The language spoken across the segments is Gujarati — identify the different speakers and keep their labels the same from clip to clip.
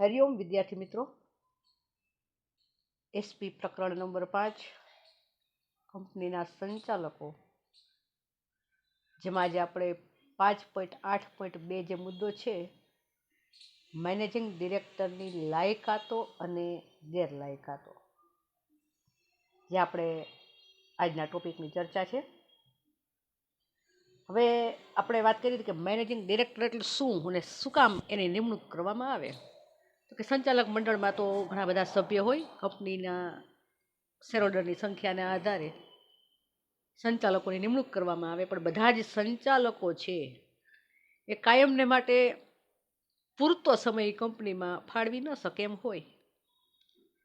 Speaker 1: હરિઓમ વિદ્યાર્થી મિત્રો. એસપી પ્રકરણ નંબર પાંચ, કંપનીના સંચાલકો. જેમાં આજે આપણે પાંચ પોઈન્ટ આઠ પોઈન્ટ બે જે મુદ્દો છે, મેનેજિંગ ડિરેક્ટરની લાયકાતો અને ગેરલાયકાતો. જે આપણે આજના ટોપિકની ચર્ચા છે. હવે આપણે વાત કરી હતી કે મેનેજિંગ ડિરેક્ટર એટલે શું અને શું કામ એની નિમણૂક કરવામાં આવે? કે સંચાલક મંડળમાં તો ઘણા બધા સભ્ય હોય, કંપનીના શેરહોલ્ડરની સંખ્યાના આધારે સંચાલકોની નિમણૂક કરવામાં આવે, પણ બધા જ સંચાલકો છે એ કાયમને માટે પૂરતો સમય કંપનીમાં ફાળવી ન શકે એમ હોય.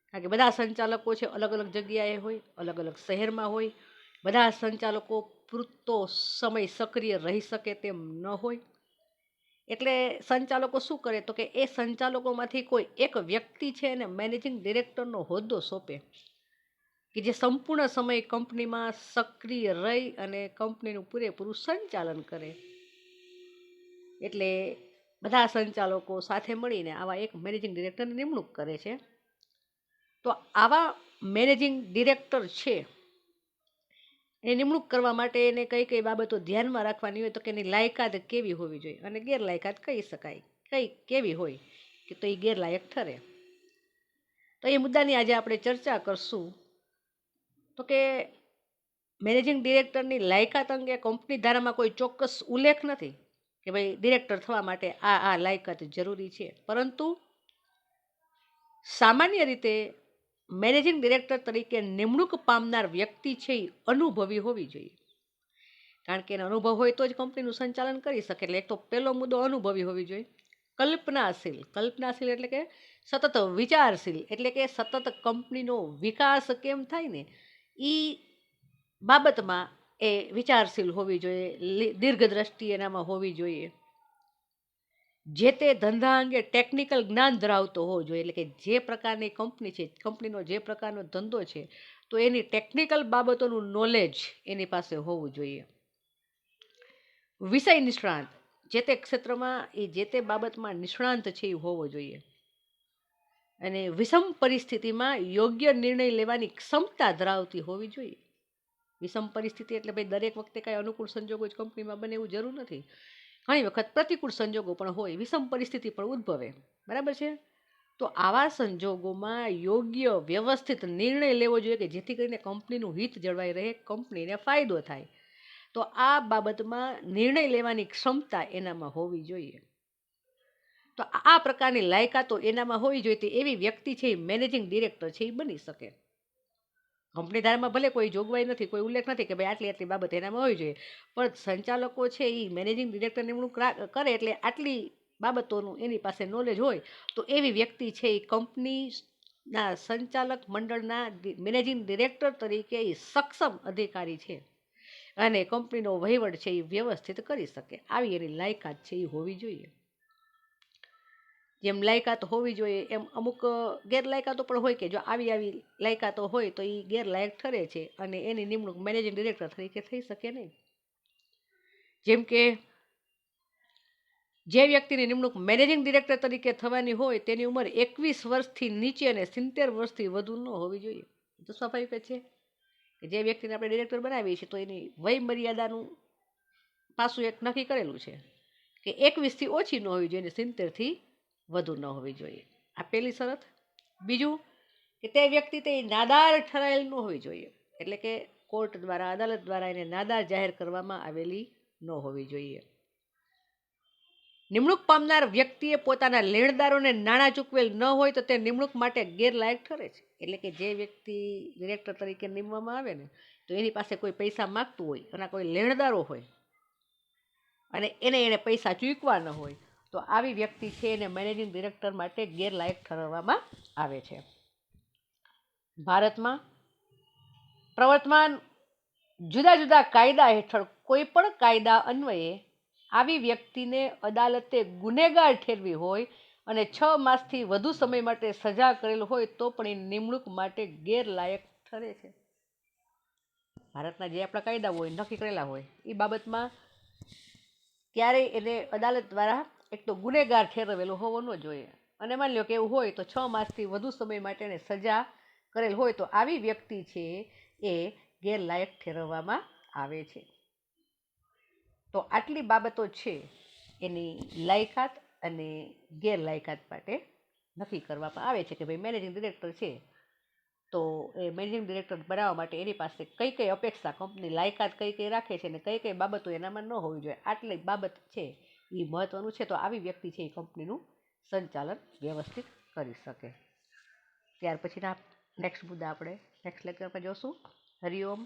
Speaker 1: કારણ કે બધા સંચાલકો છે, અલગ અલગ જગ્યાએ હોય, અલગ અલગ શહેરમાં હોય, બધા સંચાલકો પૂરતો સમય સક્રિય રહી શકે તેમ ન હોય. એટલે સંચાલકો શું કરે? તો કે એ સંચાલકોમાંથી કોઈ એક વ્યક્તિ છે એને મેનેજિંગ ડિરેક્ટરનો હોદ્દો સોંપે. કે જે સંપૂર્ણ સમય કંપનીમાં સક્રિય રહી અને કંપનીનું પૂરેપૂરું સંચાલન કરે. એટલે બધા સંચાલકો સાથે મળીને આવા એક મેનેજિંગ ડિરેક્ટરની નિમણૂક કરે છે. તો આવા મેનેજિંગ ડિરેક્ટર છે એ નિમણૂક કરવા માટે એને કઈ કઈ બાબતો ધ્યાનમાં રાખવાની હોય તો કે એની લાયકાત કેવી હોવી જોઈએ અને ગેરલાયકાત કહી શકાય, કઈ કેવી હોય કે તો એ ગેરલાયક ઠરે. તો એ મુદ્દાની આજે આપણે ચર્ચા કરશું. તો કે મેનેજિંગ ડિરેક્ટરની લાયકાત અંગે કંપની ધારામાં કોઈ ચોક્કસ ઉલ્લેખ નથી કે ભાઈ ડિરેક્ટર થવા માટે આ આ લાયકાત જરૂરી છે. પરંતુ સામાન્ય રીતે મેનેજિંગ ડિરેક્ટર તરીકે નિમણૂક પામનાર વ્યક્તિ છે એ અનુભવી હોવી જોઈએ. કારણ કે એનો અનુભવ હોય તો જ કંપનીનું સંચાલન કરી શકે. એટલે એક તો પહેલો મુદ્દો અનુભવી હોવી જોઈએ. કલ્પનાશીલ. કલ્પનાશીલ એટલે કે સતત વિચારશીલ. એટલે કે સતત કંપનીનો વિકાસ કેમ થાય ને? એ બાબતમાં એ વિચારશીલ હોવી જોઈએ. દીર્ઘ દ્રષ્ટિ એનામાં હોવી જોઈએ. જે તે ધંધા અંગે ટેકનિકલ જ્ઞાન ધરાવતો હોવો જોઈએ. એટલે કે જે પ્રકારની કંપની છે કંપનીનો જે પ્રકારનો ધંધો છે, તો એની ટેકનિકલ બાબતોનું નોલેજ એની પાસે હોવું જોઈએ. વિષય નિષ્ણાંત, જે તે ક્ષેત્રમાં, એ જે તે બાબતમાં નિષ્ણાંત છે એ હોવો જોઈએ. અને વિષમ પરિસ્થિતિમાં યોગ્ય નિર્ણય લેવાની ક્ષમતા ધરાવતી હોવી જોઈએ. વિષમ પરિસ્થિતિ એટલે ભાઈ દરેક વખતે કાંઈ અનુકૂળ સંજોગો જ કંપનીમાં બને એવું જરૂર નથી. ઘણી વખત પ્રતિકૂળ સંજોગો પણ હોય, વિષમ પરિસ્થિતિ પણ ઉદ્ભવે. બરાબર છે? તો આવા સંજોગોમાં યોગ્ય વ્યવસ્થિત નિર્ણય લેવો જોઈએ કે જેથી કરીને કંપનીનું હિત જળવાઈ રહે, કંપનીને ફાયદો થાય. તો આ બાબતમાં નિર્ણય લેવાની ક્ષમતા એનામાં હોવી જોઈએ. તો આ પ્રકારની લાયકાતો એનામાં હોવી જોઈએ તે એવી વ્યક્તિ છે, એ મેનેજિંગ ડિરેક્ટર છે, એ બની શકે. કંપની ધારામાં ભલે કોઈ જોગવાઈ નથી, કોઈ ઉલ્લેખ નથી કે ભાઈ આટલી આટલી બાબત એનામાં હોવી જોઈએ પણ સંચાલકો છે એ મેનેજિંગ ડિરેક્ટર નિમણૂક કરે એટલે આટલી બાબતોનું એની પાસે નોલેજ હોય, તો એવી વ્યક્તિ છે એ કંપનીના સંચાલક મંડળના મેનેજિંગ ડિરેક્ટર તરીકે એ સક્ષમ અધિકારી છે. અને કંપનીનો વહીવટ છે એ વ્યવસ્થિત કરી શકે. આવી એની લાયકાત છે એ હોવી જોઈએ. જેમ લાયકાત હોવી જોઈએ, એમ અમુક ગેરલાયકાતો પણ હોય કે જો આવી આવી લાયકાતો હોય તો એ ગેરલાયક ઠરે છે અને એની નિમણૂક મેનેજિંગ ડિરેક્ટર તરીકે થઈ શકે નહીં. જેમ કે, જે વ્યક્તિની નિમણૂક મેનેજિંગ ડિરેક્ટર તરીકે થવાની હોય તેની ઉંમર એકવીસ વર્ષથી નીચે અને સિત્તેર વર્ષથી વધુ ન હોવી જોઈએ. તો સ્વાભાવિક છે કે જે વ્યક્તિને આપણે ડિરેક્ટર બનાવીએ છીએ તો એની વય મર્યાદાનું પાસું એક નક્કી કરેલું છે કે એકવીસથી ઓછી ન હોવી જોઈએ અને સિત્તેરથી વધુ ન હોવી જોઈએ. આ પહેલી શરત. બીજું કે તે વ્યક્તિ તે નાદાર ઠરાયેલ ન હોવી જોઈએ. એટલે કે કોર્ટ દ્વારા, અદાલત દ્વારા એને નાદાર જાહેર કરવામાં આવેલી ન હોવી જોઈએ. નિમણૂક પામનાર વ્યક્તિએ પોતાના લેણદારોને નાણાં ચૂકવેલ ન હોય તો તે નિમણૂક માટે ગેરલાયક ઠરે છે. એટલે કે જે વ્યક્તિ ડિરેક્ટર તરીકે નિમવામાં આવે ને, તો એની પાસે કોઈ પૈસા માગતું હોય, એના કોઈ લેણદારો હોય, અને એને એને પૈસા ચૂકવા ન હોય તો આવી વ્યક્તિ છે એને મેનેજિંગ ડિરેક્ટર માટે ગેરલાયક ઠરવવામાં આવે છે. ભારતમાં પ્રવર્તમાન જુદા જુદા કાયદા હેઠળ કોઈ પણ કાયદા અન્વયે આવી વ્યક્તિને અદાલતે ગુનેગાર ઠેરવી હોય અને છ માસથી વધુ સમય માટે સજા કરેલ હોય તો પણ એ નિમણૂક માટે ગેરલાયક ઠરે છે. ભારતના જે આપણા કાયદા હોય, નક્કી કરેલા હોય, એ બાબતમાં ક્યારેય એને અદાલત દ્વારા એક તો ગુનેગાર ઠેરવેલો હોવો ન જોઈએ. અને માની લો કે એવું હોય તો છ માસથી વધુ સમય માટે એને સજા કરેલ હોય તો આવી વ્યક્તિ છે એ ગેરલાયક ઠેરવવામાં આવે છે. તો આટલી બાબતો છે એની લાયકાત અને ગેરલાયકાત માટે નક્કી કરવામાં આવે છે કે ભાઈ મેનેજિંગ ડિરેક્ટર છે. તો એ મેનેજિંગ ડિરેક્ટર બનાવવા માટે એની પાસે કઈ કઈ અપેક્ષા કંપની લાયકાત કઈ કઈ રાખે છે અને કઈ કઈ બાબતો એનામાં ન હોવી જોઈએ. આટલી બાબત છે એ મહત્ત્વનું છે તો આવી વ્યક્તિ છે એ કંપનીનું સંચાલન વ્યવસ્થિત કરી શકે. ત્યાર પછીના નેક્સ્ટ મુદ્દા આપણે નેક્સ્ટ લેક્ચરમાં જોશું. હરિઓમ